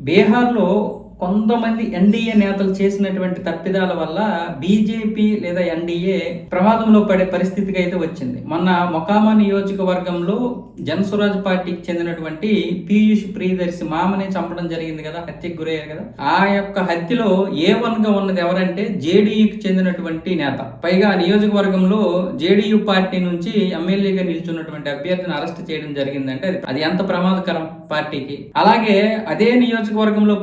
బీహార్లో కొంతమంది ఎన్డీఏ నేతలు చేసినటువంటి తప్పిదాల వల్ల బీజేపీ లేదా ఎన్డీఏ ప్రమాదంలో పడే పరిస్థితికి అయితే వచ్చింది. మొన్న మొకామా నియోజకవర్గంలో జనసురాజ్ పార్టీకి చెందినటువంటి పీయూష్ ప్రియదర్శి మామని చంపడం జరిగింది కదా హత్యకు గురయ్యారు కదా. ఆ యొక్క హత్యలో ఏ వన్గా ఉన్నది ఎవరంటే జేడీయూకి చెందినటువంటి నేత. పైగా నియోజకవర్గంలో జేడీయూ పార్టీ నుంచి ఎమ్మెల్యేగా నిల్చున్నటువంటి అభ్యర్థిని అరెస్ట్ చేయడం జరిగిందంటే అది అది ఎంత ప్రమాదకరం పార్టీకి. అలాగే అదే నియోజకవర్గంలో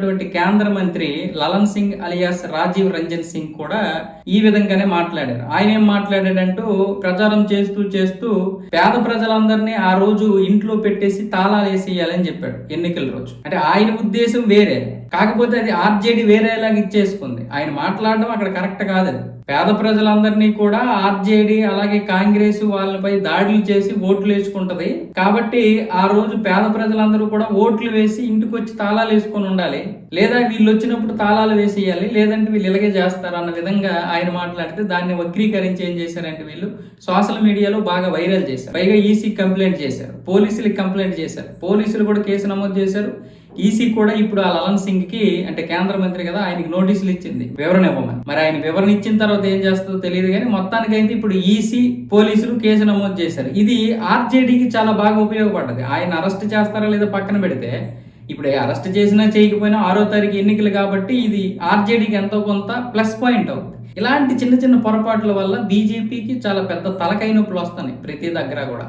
ఉన్నటువంటి కేంద్ర మంత్రి లలన్ సింగ్ అలియాస్ రాజీవ్ రంజన్ సింగ్ కూడా ఈ విధంగానే మాట్లాడారు. ఆయన ఏం మాట్లాడాడంటూ ప్రచారం చేస్తూ చేస్తూ పేద ప్రజలందరినీ ఆ రోజు ఇంట్లో పెట్టేసి తాళాలు వేసేయాలని చెప్పాడు ఎన్నికల రోజు. అంటే ఆయన ఉద్దేశం వేరే. కాకపోతే అది ఆర్జేడీ వేరేలాగా ఇచ్చేసుకుంది. ఆయన మాట్లాడడం అక్కడ కరెక్ట్ కాదు అది. పేద ప్రజలందరినీ కూడా ఆర్జేడీ అలాగే కాంగ్రెస్ వాళ్ళపై దాడులు చేసి ఓట్లు వేసుకుంటది. కాబట్టి ఆ రోజు పేద ప్రజలందరూ కూడా ఓట్లు వేసి ఇంటికి వచ్చి తాళాలు వేసుకొని ఉండాలి. లేదా వీళ్ళు వచ్చినప్పుడు తాళాలు వేసేయాలి లేదంటే వీళ్ళు ఇలాగే చేస్తారు అన్న విధంగా ఆయన మాట్లాడితే దాన్ని వక్రీకరించి ఏం చేశారంటే వీళ్ళు సోషల్ మీడియాలో బాగా వైరల్ చేశారు. పైగా ఈసీ కంప్లైంట్ చేశారు పోలీసులకి కంప్లైంట్ చేశారు. పోలీసులు కూడా కేసు నమోదు చేశారు. ఈసీ కూడా ఇప్పుడు ఆ లలన్ సింగ్కి అంటే కేంద్ర మంత్రి కదా ఆయనకి నోటీసులు ఇచ్చింది. వివరణ ఇవ్వమని. మరి ఆయన వివరణ ఇచ్చిన తర్వాత ఏం చేస్తుందో తెలియదు కానీ మొత్తానికైతే ఇప్పుడు ఈసీ పోలీసులు కేసు నమోదు చేశారు. ఇది ఆర్జేడీకి చాలా బాగా ఉపయోగపడ్డది. ఆయన అరెస్ట్ చేస్తారా లేదా పక్కన పెడితే ఇప్పుడు అరెస్ట్ చేసినా చేయకపోయినా ఆరో తారీఖు ఎన్నికలు కాబట్టి ఇది ఆర్జేడీకి ఎంతో కొంత ప్లస్ పాయింట్ అవుతుంది ఇలాంటి చిన్న చిన్న పొరపాట్ల వల్ల బీజేపీకి చాలా పెద్ద తలకై నొప్పులు వస్తున్నాయి ప్రతి దగ్గర కూడా.